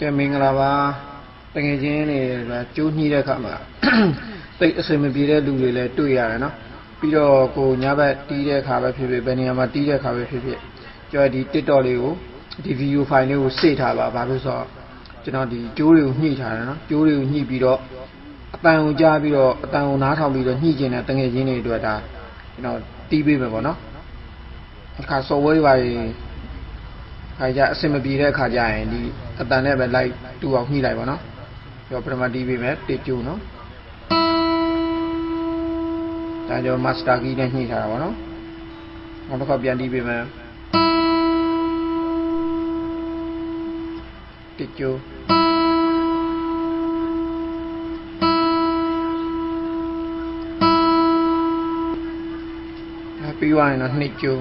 ကဲမင်္ဂလာပါတကယ်ချင်းနေပဲကျိုးညှိတဲ့ခါမှာတိတ်အစင်မပြေတဲ့လူတွေလည်းတွေ့ရတယ်နော်ပြီးတော့ကိုညဘက်တီးတဲ့ခါပဲဖြစ်ဖြစ်ဘယ်နေရာမှာတီးတဲ့ခါပဲဖြစ်ဖြစ်ကျော်ဒီ TikTok လေးကိုဒီ video file လေးကိုစေ့ထားပါဘာလို့ဆိုတော့ကျွန်တော်ဒီကျိုးတွေကိုညှိထားတယ်နော်ကျိုးတွေကိုညှိပြီးတော့အတန်ကိုကြားပြီးတော့အတန်ကိုနားထောင်ပြီးတော့ညှိကျင်တဲ့တကယ်ချင်းတွေအတွက်ဒါကျွန်တော်တီးပေးမယ်ပေါ့နော်အခါ software တွေပါ ရင်ခါကြအဆင်မပြေတဲ့အခါကျရင်ဒီအတန်နဲ့ပဲလိုက်တူအောင်ညှိလိုက်ပါနော်ပြီးတော့ပထမတီးပေးမယ်တေကျိုးနော်ဒါကြောင့် master key နဲ့ညှိထားတာပါနော်နောက်တစ်ခါပြန်တီးပေးမယ်တေကျိုးအဲပြီးသွားရင်တော့နှစ်ကျိုး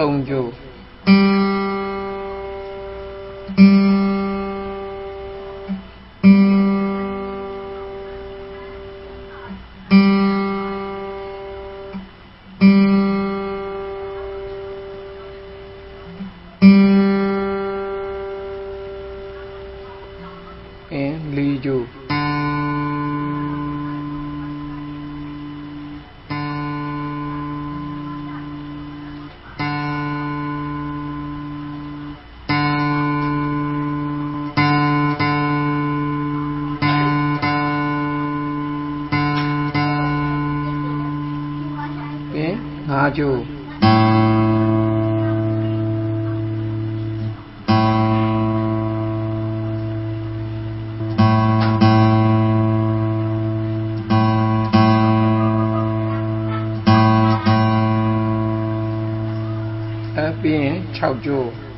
tồn dù and lead you. ရင်၅ကျိုးအဲပြီးရင်၆ကျိုး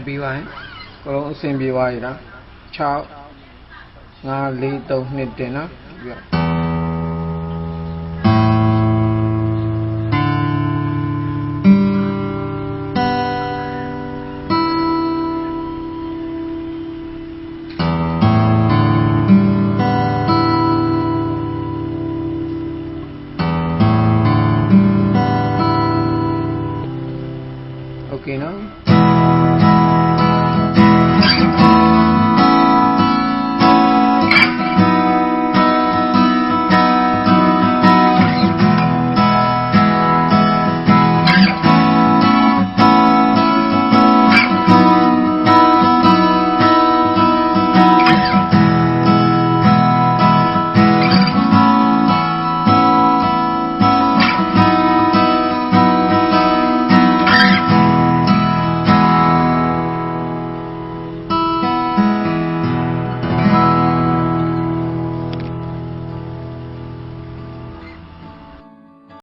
လိုက်ပြီးသွားရင်ဘလုံးအဆင်ပြေသွားပြီနော်6 5 4 3 2 1နော်ပြီးတော့โอเคเนาะ